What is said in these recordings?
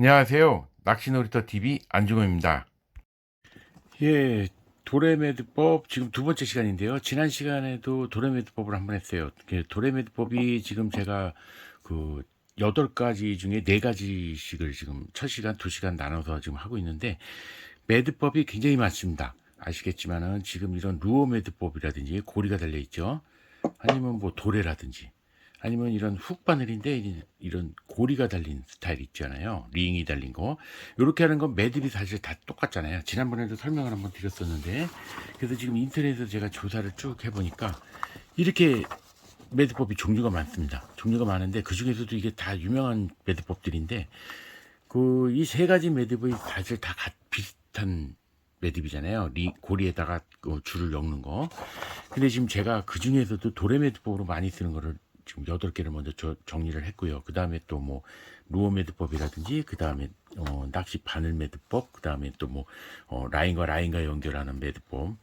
안녕하세요. 낚시놀이터 TV 안중호입니다. 예, 도레메드법 지금 두 번째 시간인데요. 지난 시간에도 도레메드법을 한번 했어요. 그 도레메드법이 지금 제가 그 여덟 가지 중에 네 가지씩을 지금 첫 시간, 두 시간 나눠서 지금 하고 있는데 매드법이 굉장히 많습니다. 아시겠지만은 지금 이런 루어 매드법이라든지 고리가 달려 있죠. 아니면 뭐 도레라든지 아니면 이런 훅 바늘인데 이- 이런 고리가 달린 스타일 있잖아요. 링이 달린 거. 이렇게 하는 건 매듭이 사실 다 똑같잖아요. 지난번에도 설명을 한번 드렸었는데 그래서 지금 인터넷에서 제가 조사를 쭉 해보니까 이렇게 매듭법이 종류가 많습니다. 종류가 많은데 그 중에서도 이게 다 유명한 매듭법들인데 그 이 세 가지 매듭이 사실 다 가- 비슷한 매듭이잖아요. 리, 고리에다가 그 줄을 엮는 거. 근데 지금 제가 그 중에서도 도레 매듭법으로 많이 쓰는 거를 지금 여덟 개를 먼저 저- 정리를 했고요. 그 다음에 또 뭐 루어 매듭법이라든지 그 다음에 어, 낚시 바늘 매듭법, 그 다음에 또 뭐 어, 라인과 라인과 연결하는 매듭법.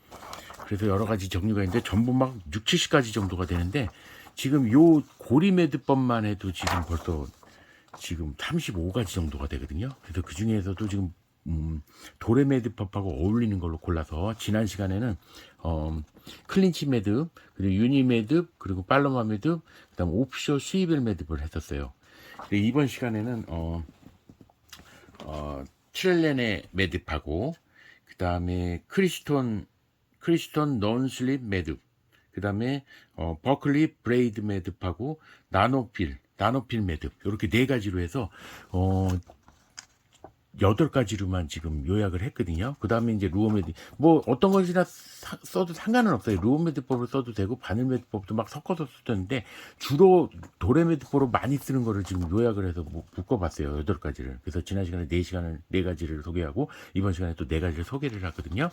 그래서 여러 가지 종류가 있는데 전부 막 6, 70가지 정도가 되는데 지금 요 고리 매듭법만 해도 지금 벌써 지금 35가지 정도가 되거든요. 그래서 그 중에서도 지금 음, 도레 매듭법하고 어울리는 걸로 골라서 지난 시간에는 어, 클린치 매듭, 그리고 유니 매듭, 그리고 팔로마 매듭, 그다음 오프쇼 스위벨 매듭을 했었어요. 이번 시간에는 어, 어, 트렐렌의 매듭하고 그다음에 크리스톤 크리스톤 논슬립 매듭, 그다음에 어, 버클리 브레이드 매듭하고 나노필 나노필 매듭 이렇게 네 가지로 해서 어 여덟 가지로만 지금 요약을 했거든요. 그 다음에 이제 루어 매듭, 뭐 어떤 것이나 사- 써도 상관은 없어요. 루어 매듭법을 써도 되고 바늘 매듭법도 막 섞어서 쓰는데 주로 도레 매듭법으로 많이 쓰는 거를 지금 요약을 해서 뭐 묶어봤어요. 여덟 가지를. 그래서 지난 시간에 네 시간을 네 가지를 소개하고 이번 시간에 또 네 가지를 소개를 하거든요.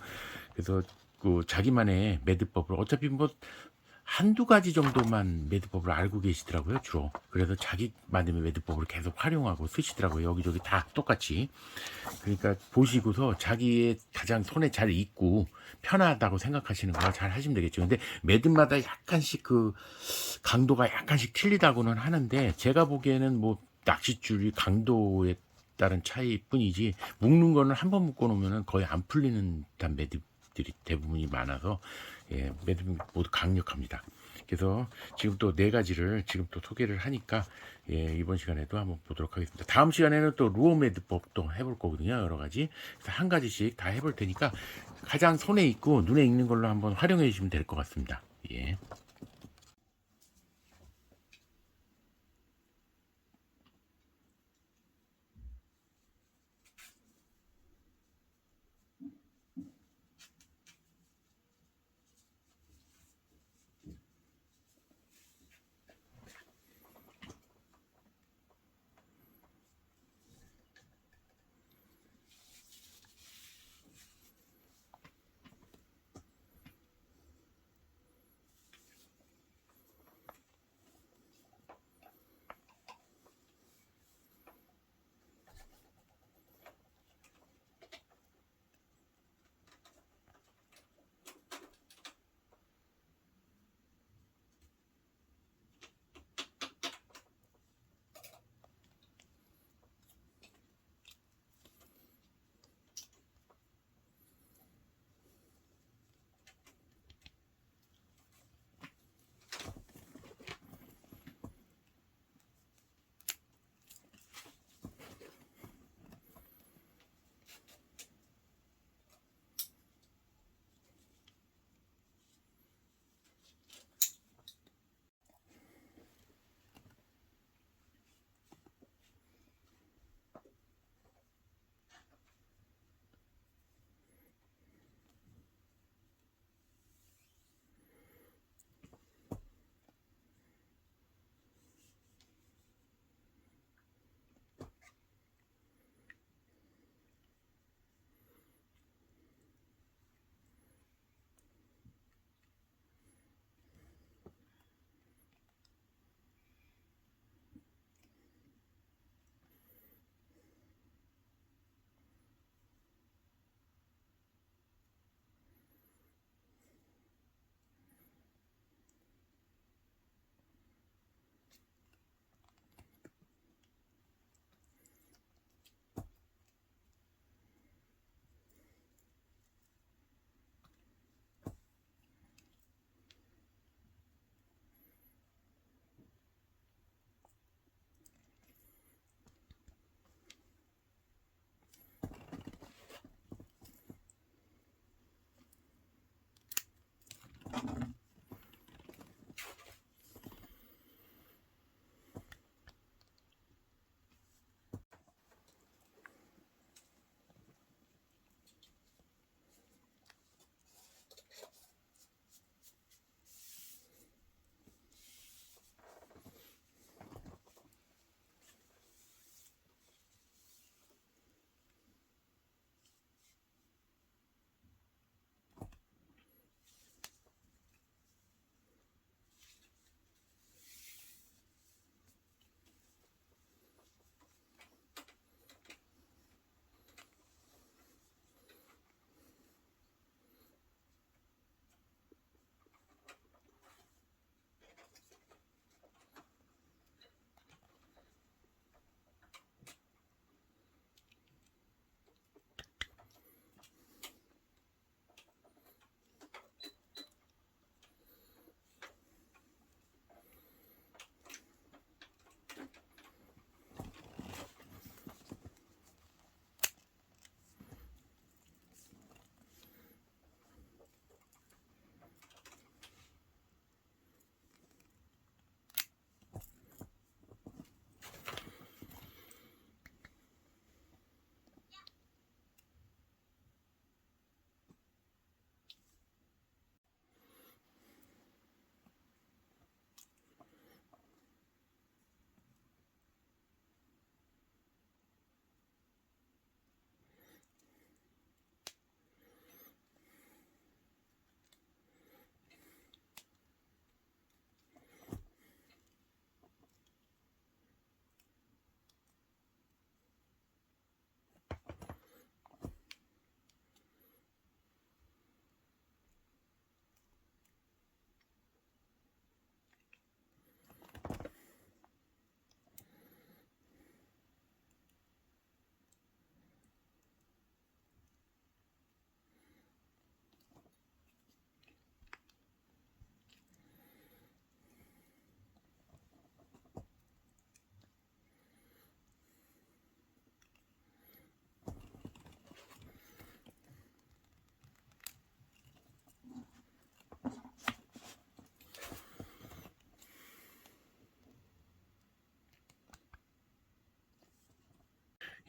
그래서 그 자기만의 매듭법을 어차피 뭐 한두 가지 정도만 매듭법을 알고 계시더라고요, 주로. 그래서 자기만의 매듭법을 계속 활용하고 쓰시더라고요. 여기저기 다 똑같이. 그러니까 보시고서 자기의 가장 손에 잘 익고 편하다고 생각하시는 거 잘 하시면 되겠죠. 근데 매듭마다 약간씩 그 강도가 약간씩 틀리다고는 하는데 제가 보기에는 뭐 낚싯줄이 강도에 따른 차이뿐이지 묶는 거는 한 번 묶어 놓으면 거의 안 풀리는 듯한 매듭 들이 대부분이 많아서 예, 모두 강력합니다. 그래서 지금 또 네 가지를 지금 또 소개를 하니까 예, 이번 시간에도 한번 보도록 하겠습니다. 다음 시간에는 또 루어 매듭법도 해볼 거거든요. 여러 가지. 그래서 한 가지씩 다 해볼 테니까 가장 손에 익고 눈에 익는 걸로 한번 활용해 주시면 될 것 같습니다. 예.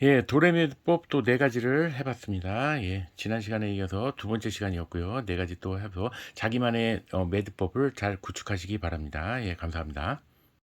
예, 도레미법 또네 가지를 해봤습니다. 예, 지난 시간에 이어서 두 번째 시간이었고요. 네 가지 또 해서 자기만의 어, 매드법을 잘 구축하시기 바랍니다. 예, 감사합니다.